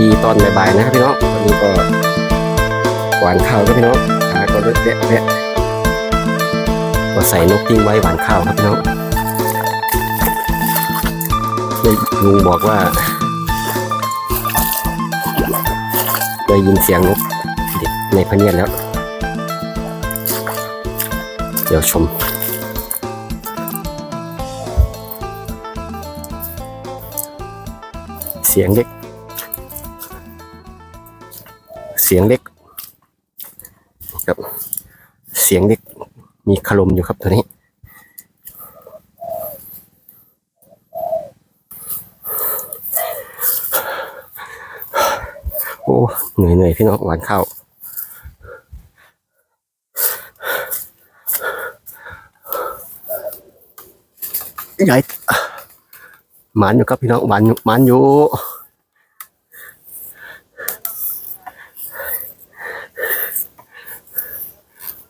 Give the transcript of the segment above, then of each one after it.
ดีตอนบ่ายๆนะครับพี่น้องวันนี้ก็หวานข้าวครับพี่น้องขาก็เล็ดแวะก็ใส่นกทิ้งไว้หวานข้าวครับพี่น้องได้ลุงบอกว่าได้ยินเสียงนกในพเนียดแล้ว เดี๋ยวชมเสียงเล็ก เสียงเล็กครับเสียงเล็กมีคารมอยู่ครับตัวนี้ โอ้เหนื่อยเหนื่อยพี่น้องหวานข้าวใหญ่หมันอยู่ครับพี่น้องหมันหมันอยู่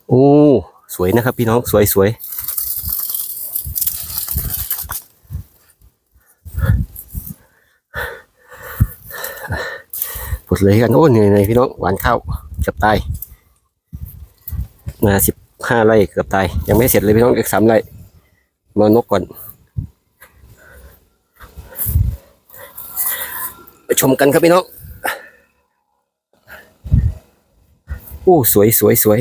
โอ้สวยนะครับพี่น้องสวยสวยปวดเลยกัน โอ้เหนื่อยเพี่น้องหวานข้าวเกือบตายนาสิบห้าไร่เกือบตาย ยังไม่เสร็จเลยพี่น้องอีกสามไร่มานกก่อน ไปชมกันครับพี่น้อง โอ้ สวยสวยสวย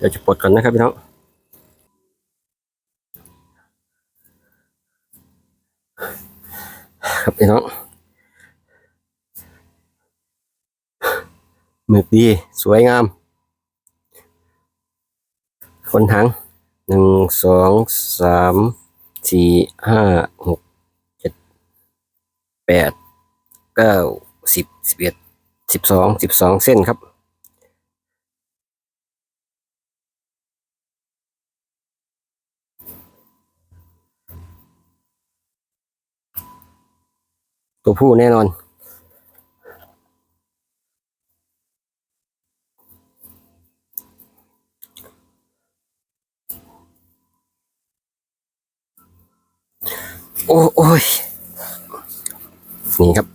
เดี๋ยวจะปลดก่อนนะครับพี่น้องครับพี่น้องหมึกดีสวยงาม คนทั้งหนึ่งสองสามสี่ห้าหกเจ็ดแปดเก้าสิบสิบเอ็ดสิบสองสิบสองเส้นครับ ตัวผู้แน่นอน โอ้โอ้ยนี่ครับ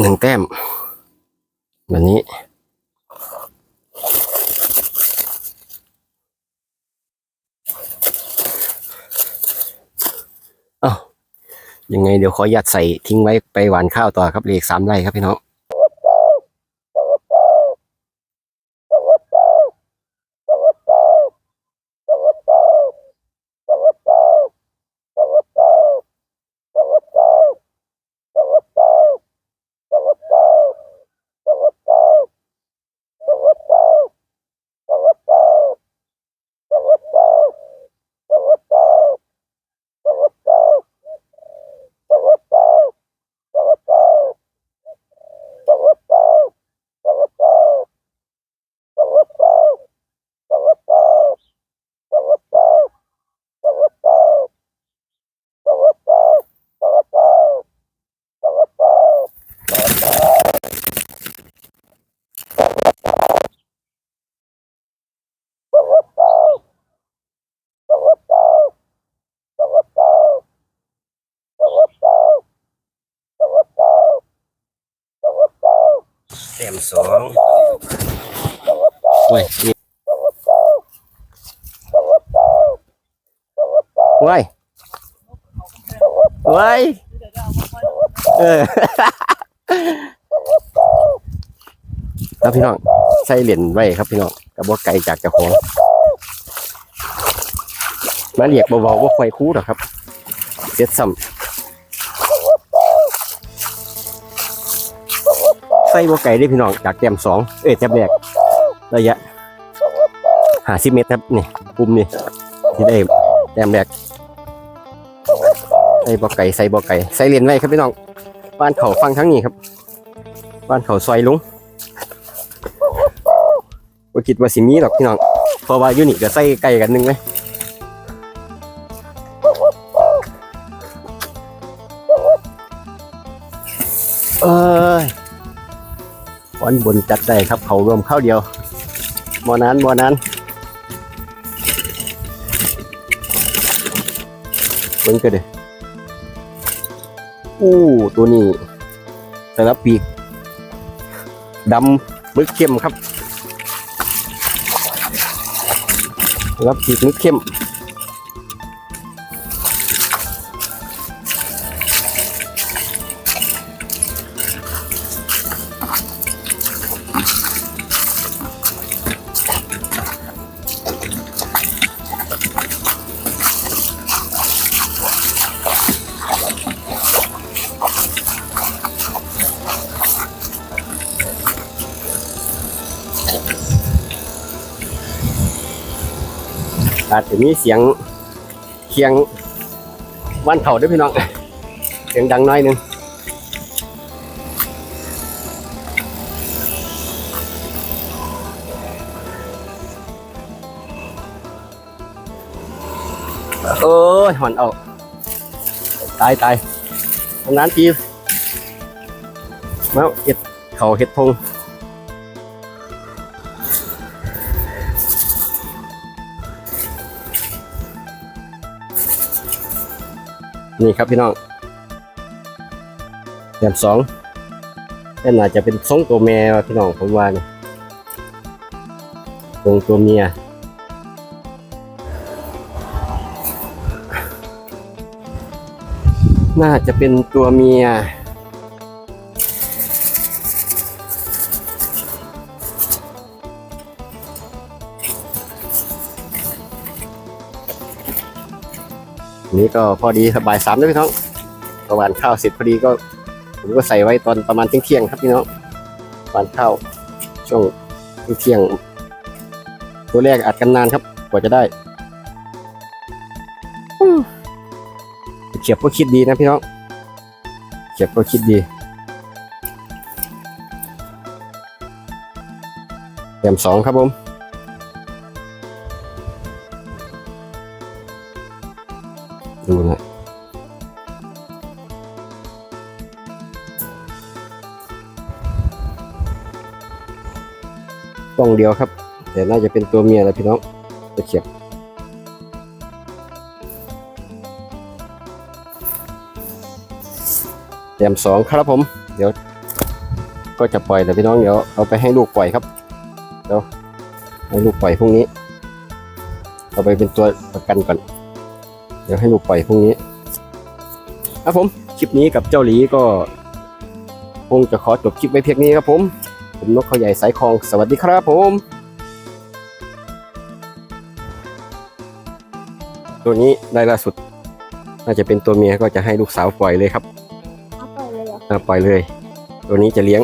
หนึ่งแต้มแบบนี้ อ้าว ยังไงเดี๋ยวขอหยัดใส่ทิ้งไว้ไปหวานข้าวต่อครับเหลขสามไร่ครับพี่น้อง แต้มสองโอ้ยนี่ว้ายว้ายเออครับพี่น้องใส่เหรียญไว้ครับพี่น้องกับว่าไกลจากเจ้าของมาเรียกเบาๆว่าไฟคู่หรอกครับเจ็ดซ้ำ ส่บ่ไกลได้พี่น้องจากแต้มสองเอ้ยแต้มแรกระยะห้าสิบเมตรครับนี่ปุ่มนี่ที่ได้แต้มแรกใส่บ่ไก่ใส่บ่ไก่ใส่เรียญไว้ครับพี่น้องบ้านเขาฟังทั้งนี้ครับบ้านเขาซอยลุงว่าคิดว่าสิมีหรอกพี่น้องเพราะว่าอยูนิคก็ใส่ไก่กันหนึงไหม นบนจัดได้ครับเขารวมข้าวเดียวบ่นั้นบ่นั้นเบิ่งก็เด้ออู้ตัวนี้แต่ละปีกดำมึกเข้มครับรับปีกมึกเข้ม อาจจะมีเสียงเคียงวันเผาด้วยพี่น้อง เสียงดังน้อยหนึงโอ้ยหอนเอาตายตายตรงนั้นทีมาเห็ดเขาเห็ดทง นี่ครับพี่น้องแบบสองนั่น่าจะเป็นทรงตัวแม่ว่ะพี่น้องผมว่าเนี่ยตรงตัวเมียน่าจะเป็นตัวเมีย นี่ก็พอดีสบายสามด้พี่น้องประมาณข้าวเสร็จพอดีก็ ผมก็ใส่ไว้ตอนประมาณเที่ยงครับพี่น้องประมาณข้าวช่วงเที่ยงตัวแรกอัดกันนานครับ กว่าจะได้เขียบก็คิดดีนะพี่น้องเขียบก็คิดดีแถมสองครับผม กล้องเดียวครับ แต่น่าจะเป็นตัวเมียแล้วพี่น้องตะเขียบแถมสองครับผม เดี๋ยว ก็จะปล่อยแต่พี่น้องเดี๋ยวเอาไปให้ลูกปล่อยครับเดี๋ยวให้ลูกปล่อยพรุ่งนี้เอาไปเป็นตัวประกันก่อน เดี๋ยวให้ลูกปล่อยพรุ่งนี้ครับผมคลิปนี้กับเจ้าหลีก็คงจะขอจบคลิปไว้เพียงนี้ครับผม ผมนกเขาใหญ่สายคลอง สวัสดีครับผม ตัวนี้ได้ล่าสุด น่าจะเป็นตัวเมียก็จะให้ลูกสาวปล่อยเลยครับเอาปล่อยเลยเหรออ่าปล่อยเลย ตัวนี้จะเลี้ยง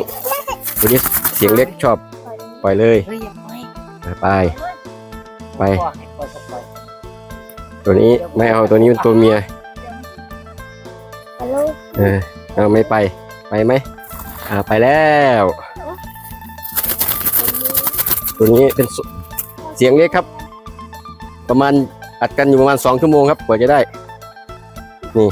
ตัวนี้เสียงเล็กชอบปล่อยเลยปล่อยเลยเฮ้ยอย่าปล่อยอ่าไป ไป ปล่อยให้ปล่อยก็ปล่อยตัวนี้ไม่เอาตัวนี้เป็นตัวเมียฮัลโหล เออเอาไม่ไป ไปไหมอ่าไปแล้ว ตัวนี้เป็นเสียงเล็กครับ ประมาณอัดกันอยู่ประมาณสองชั่วโมงครับกว่าจะได้นี่